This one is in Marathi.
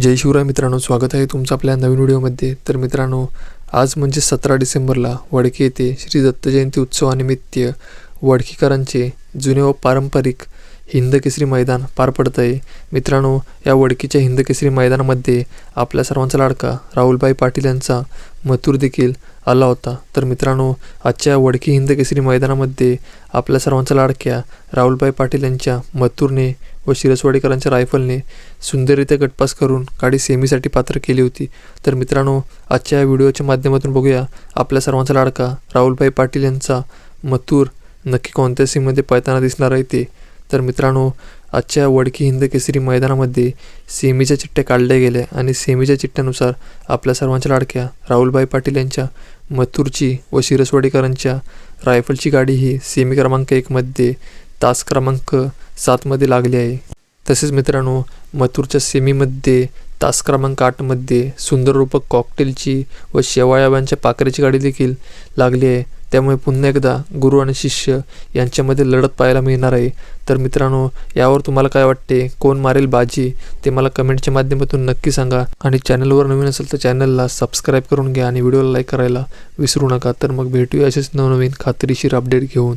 जय शिवराय मित्रांनो स्वागत आहे तुमचं आपल्या नवीन व्हिडिओमध्ये. तर मित्रांनो आज म्हणजे सतरा डिसेंबरला वडके येथे श्री दत्त जयंती उत्सवानिमित्त वडकीकरांचे जुने व पारंपरिक हिंदकेसरी मैदान पार पडत आहे मित्रांनो या वडकीच्या हिंदकेसरी मैदानामध्ये आपल्या सर्वांचा लाडका राहुलभाई पाटील यांचा मथुर देखील आला होता. तर मित्रांनो आजच्या वडकी हिंदकेसरी मैदानामध्ये आपल्या सर्वांचा लाडक्या राहुलभाई पाटील यांच्या मथुरने व शिरसवाडीकरांच्या रायफलने सुंदररित्या गटपास करून गाडी सेमीसाठी पात्र केली होती. तर मित्रांनो आजच्या या व्हिडिओच्या माध्यमातून बघूया आपल्या सर्वांचा लाडका राहुलभाई पाटील यांचा मथुर नक्की कोणत्या सीमध्ये पळताना दिसणार आहे ते? तर मित्रांनो आजच्या वडकी हिंद केसरी मैदानामध्ये सेमीच्या चिठ्ठ्या काढल्या गेल्या आणि सेमीच्या चिठ्ठ्यानुसार आपल्या सर्वांच्या लाडक्या राहुलभाई पाटील यांच्या मथुरची व शिरसवाडीकरांच्या रायफलची गाडी ही सेमी क्रमांक एकमध्ये तास क्रमांक सातमध्ये लागली आहे. तसेच मित्रांनो मथुरच्या सेमीमध्ये तास क्रमांक आठमध्ये सुंदर रूपक कॉकटेलची व शेवाळ्याबांच्या पाकऱ्याची गाडी देखील लागली आहे. त्यामुळे पुन्हा एकदा गुरु आणि शिष्य यांच्यामध्ये लढत पाहायला मिळणार आहे. तर मित्रांनो यावर तुम्हाला काय वाटते? कोण मारेल बाजी? ते मला कमेंटच्या माध्यमातून नक्की सांगा. आणि चॅनलवर नवीन असेल तर चॅनलला सबस्क्राईब करून घ्या आणि व्हिडिओला लाईक करायला विसरू नका. तर मग भेटूया असेच नवनवीन खात्रीशीर अपडेट घेऊन.